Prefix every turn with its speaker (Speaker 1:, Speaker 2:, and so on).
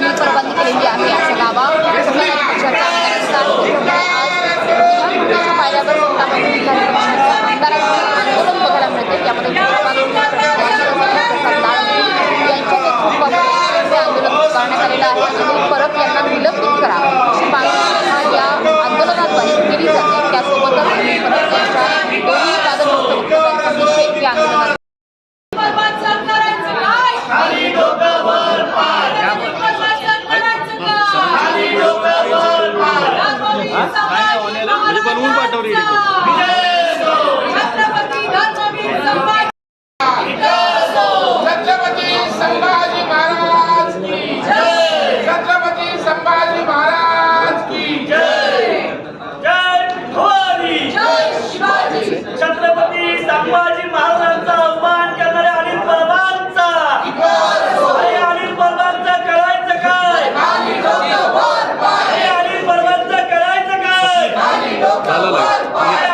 Speaker 1: आम्ही परवानगी केलेली आहे असा दावा समाजवादी पक्षाच्या आमदारांचा पायऱ्यावर सत्तामंत्री आंदोलन बघायला मिळते. यामध्ये यांच्या नेतृत्वामध्ये आंदोलन करण्यात आलेलं आहे. अनिल यांना निलंबित करा. अशी मागणी या आंदोलनाद्वारे केली जाते. त्यासोबतच अनिल यांच्या दोन्ही वादग्रस्त वक्तव्यांचा निषेध या ভালো লাগে।